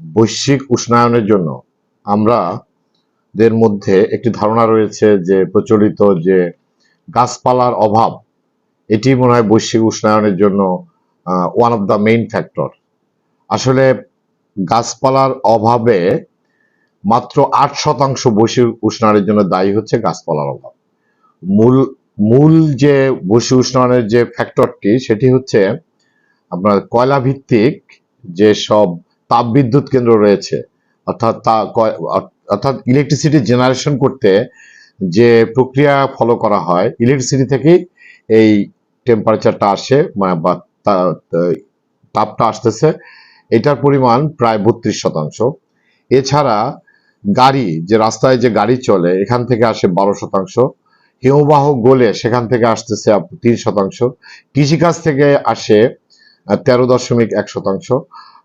বৈশ্বিক উষ্ণায়নের জন্য আমরা দের মধ্যে একটি ধারণা রয়েছে যে প্রচলিত যে গাছপালার অভাব, এটি মনে হয় বৈশ্বিক উষ্ণায়নের জন্য one of the main factor আসলে গাছপালার অভাবে মাত্র আট শতাংশ বৈশ্বিক উষ্ণায়নের জন্য দায়ী হচ্ছে গাছপালার অভাব। মূল মূল যে বৈশ্বিক উষ্ণায়নের যে ফ্যাক্টরটি সেটি হচ্ছে আপনার কয়লা ভিত্তিক যে সব তাপবিদ্যুৎ কেন্দ্র রয়েছে। অর্থাৎ অর্থাৎ ইলেকট্রিসিটি জেনারেশন করতে যে প্রক্রিয়া ফলো করা হয় ইলেকট্রিসিটি থেকেই এই টেম্পারেচারটা আসে বা তাপটা আসতেছে। এটার পরিমাণ প্রায় বত্রিশ শতাংশ। এছাড়া গাড়ি, যে রাস্তায় যে গাড়ি চলে, এখান থেকে আসে বারো শতাংশ। হিমবাহ গলে সেখান থেকে আসতেছে তিন শতাংশ। কৃষিকাজ থেকে আসে তেরো দশমিক এক শতাংশ।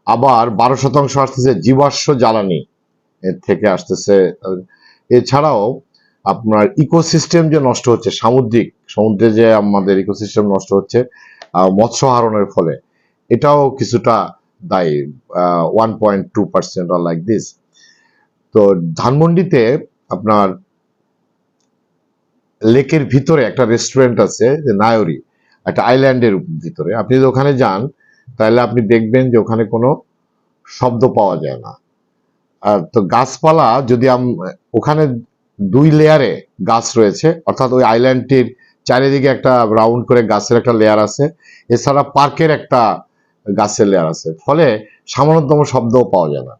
আবার বারো শতাংশ আসতেছে জীবাশ্ম জ্বালানি এর থেকে আসতেছে। এছাড়াও আপনার ইকোসিস্টেম যে নষ্ট হচ্ছে, সামুদ্রিক, সমুদ্রে যে আমাদের ইকোসিস্টেম নষ্ট হচ্ছে মৎস্য হারণের ফলে, এটাও কিছুটা দায়ী ওয়ান পয়েন্ট টু পার্সেন্ট আর লাইক দিস তো ধানমন্ডিতে আপনার লেকের ভিতরে একটা রেস্টুরেন্ট আছে নায়রি, একটা আইল্যান্ডের ভিতরে। আপনি যদি ওখানে যান তাহলে আপনি দেখবেন যে ওখানে কোনো শব্দ পাওয়া যায় না। আর তো গাছপালা যদি ওখানে দুই লেয়ারে গাছ রয়েছে, অর্থাৎ ওই আইল্যান্ডটির চারিদিকে একটা রাউন্ড করে গাছের একটা লেয়ার আছে, এছাড়া পার্কের একটা গাছের লেয়ার আছে। ফলে সামান্যতম শব্দও পাওয়া যায় না।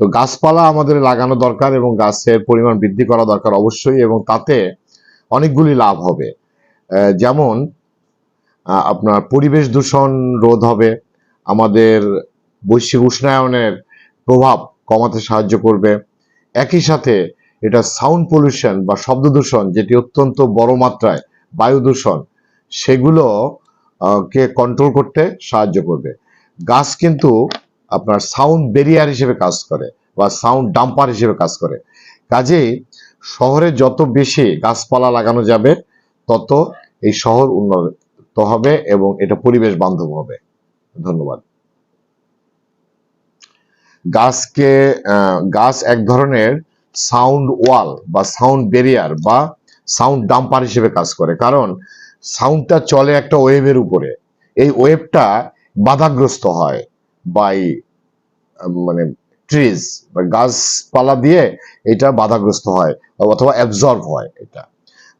তো গাছপালা আমাদের লাগানো দরকার এবং গাছের পরিমাণ বৃদ্ধি করা দরকার অবশ্যই এবং তাতে অনেকগুলি লাভ হবে। যেমন আপনার পরিবেশ দূষণ রোধ হবে, আমাদের বৈশ্বিক উষ্ণায়নের প্রভাব কমাতে সাহায্য করবে। একই সাথে এটা সাউন্ড পলিউশন বা শব্দ দূষণ, যেটি অত্যন্ত বড় মাত্রায় বায়ু দূষণ, সেগুলো কে কন্ট্রোল করতে সাহায্য করবে। গাছ কিন্তু আপনার সাউন্ড ব্যারিয়ার হিসেবে কাজ করে বা সাউন্ড ডাম্পার হিসেবে কাজ করে। কাজেই শহরে যত বেশি গাছপালা লাগানো যাবে, তত এই শহর উন্নত হবে এবং এটা পরিবেশ বান্ধব হবে। ধন্যবাদ। গাছকে গাছ এক ধরনের সাউন্ড ওয়াল বা সাউন্ড ব্যারিয়ার বা সাউন্ড ডাম্পার হিসেবে কাজ করে। কারণ সাউন্ডটা চলে একটা ওয়েভের উপরে। এই ওয়েভটা বাধাগ্রস্ত হয় বাই মানে ট্রিজ বা গাছপালা দিয়ে এটা বাধাগ্রস্ত হয় অথবা অ্যাবজর্ব হয় এটা।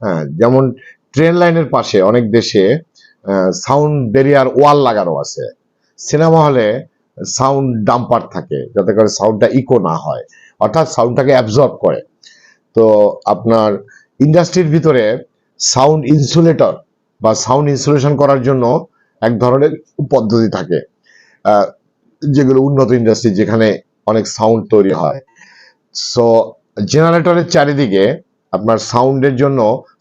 হ্যাঁ যেমন ট্রেন লাইনের পাশে অনেক দেশে সাউন্ড ব্যারিয়ার ওয়াল লাগানো আছে। সিনেমা হলে সাউন্ড ডাম্পার থাকে, যাতে করে সাউন্ডটা ইকো না হয়। অর্থাৎ সাউন্ডটাকে অ্যাবজর্ব করে। তো আপনার ইন্ডাস্ট্রির ভিতরে সাউন্ড ইনসুলেটর বা সাউন্ড ইনসুলেশন করার জন্য এক ধরনের পদ্ধতি থাকে। যেগুলো উন্নত ইন্ডাস্ট্রি যেখানে অনেক সাউন্ড তৈরি হয়। সো জেনারেটরের চারিদিকে আপনার সাউন্ডের জন্য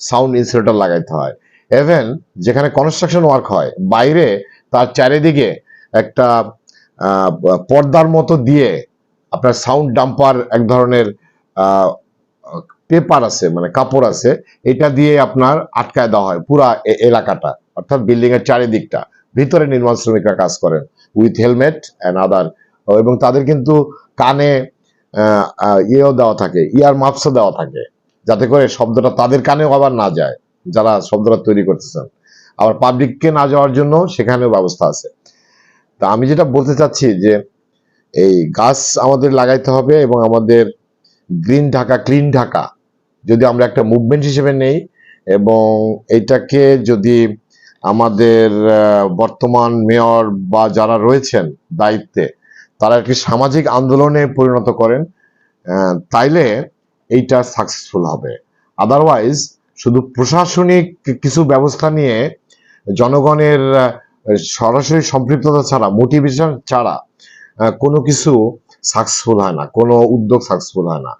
সাউন্ড ইনসুলেটর লাগাইতে হয়। ইভেন যেখানে কনস্ট্রাকশন ওয়ার্ক হয়, বাইরে তার চারিদিকে একটা পর্দার মতো দিয়ে আপনার সাউন্ড ডাম্পার এক ধরনের পেপার আছে মানে কাপড় আছে, এটা দিয়ে আপনার আটকায় দেওয়া হয় পুরা এলাকাটা, অর্থাৎ বিল্ডিং এর চারিদিকটা। ভিতরে নির্মাণ শ্রমিকরা কাজ করেন উইথ হেলমেট অ্যান্ড আদার এবং তাদের কিন্তু কানে ইয়েও দেওয়া থাকে ইয়ার মাপসও দেওয়া থাকে, যাতে করে শব্দটা তাদের কানেও আবার না যায়। যারা শব্দটা তৈরি করতেছেন। আবার পাবলিককে না যাওয়ার জন্য সেখানেও ব্যবস্থা আছে। তা আমি যেটা বলতে চাচ্ছি যে, এই গাছ আমাদের লাগাইতে হবে এবং আমাদের গ্রিন ঢাকা ক্লিন ঢাকা যদি আমরা একটা মুভমেন্ট হিসেবে নেই এবং এটাকে যদি আমাদের বর্তমান মেয়র বা যারা রয়েছেন দায়িত্বে, তারা একটি সামাজিক আন্দোলনে পরিণত করেন তাইলে এইটা সাকসেসফুল হবে। আদারওয়াইজ শুধু প্রশাসনিক কিছু ব্যবস্থা নিয়ে জনগণের সরাসরি সম্পৃক্ততা ছাড়া মোটিভেশন ছাড়া কোনো কিছু সাকসেসফুল হয় না, কোনো উদ্যোগ সাকসেসফুল হয় না।